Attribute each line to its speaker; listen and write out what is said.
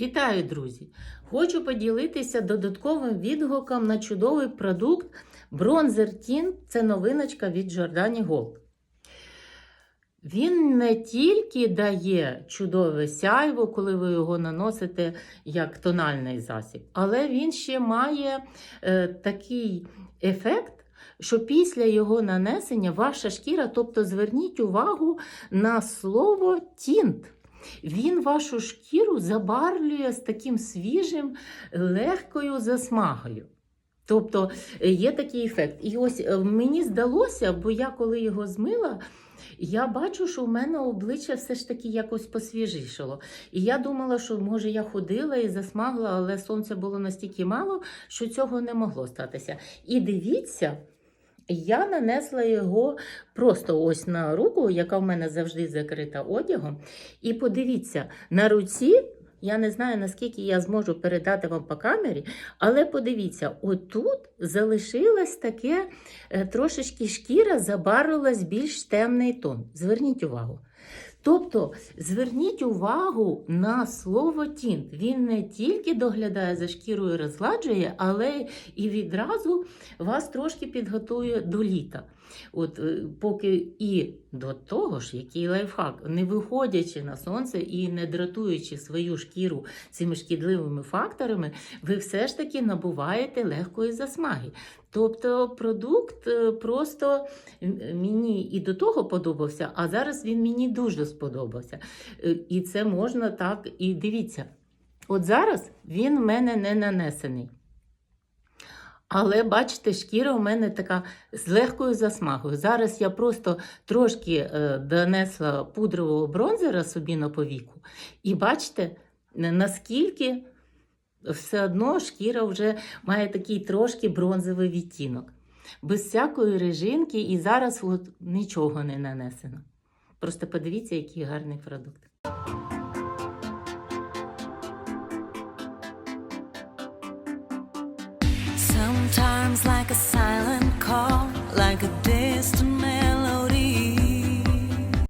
Speaker 1: Вітаю, друзі! Хочу поділитися додатковим відгуком на чудовий продукт Bronzer Tint. Це новиночка від Giordani Gold. Він не тільки дає чудове сяйво, коли ви його наносите як тональний засіб, але він ще має е, такий ефект. Що після його нанесення ваша шкіра, тобто зверніть увагу на слово тінт. Він вашу шкіру забарвлює з таким свіжим, легкою засмагою. Тобто е, є такий ефект. І ось е, мені здалося, бо я коли його змила, я бачу, що в мене обличчя все ж таки якось посвіжішало. І я думала, що може я ходила і засмагла, але сонця було настільки мало, що цього не могло статися. І дивіться. Я нанесла його просто ось на руку, яка в мене завжди закрита одягом. І подивіться, на руці, я не знаю, наскільки я зможу передати вам по камері, але подивіться, отут залишилось таке е, трошечки шкіра забарвилась більш темний тон. Зверніть увагу. Тобто зверніть увагу на слово тінт. Він не тільки доглядає за шкірою, розгладжує, але і відразу вас трошки підготує до літа. От е, поки і до того ж, який лайфхак, не виходячи на сонце і не дратуючи свою шкіру цими шкідливими факторами, ви все ж таки набуваєте легкої засмаги. Тобто продукт е, просто мені і до того подобався, а зараз він мені дуже сподобався. Е, І це можна так і дивіться. От зараз він в мене не нанесений. Але бачите, шкіра у мене така з легкою засмагою. Зараз я просто трошки е, донесла пудрового бронзера собі на повіку. І бачите, наскільки все одно шкіра вже має такий трошки бронзовий відтінок. Без всякої режинки і зараз от нічого не нанесено. Просто подивіться, який гарний продукт. Sometimes like a silent call, like a distant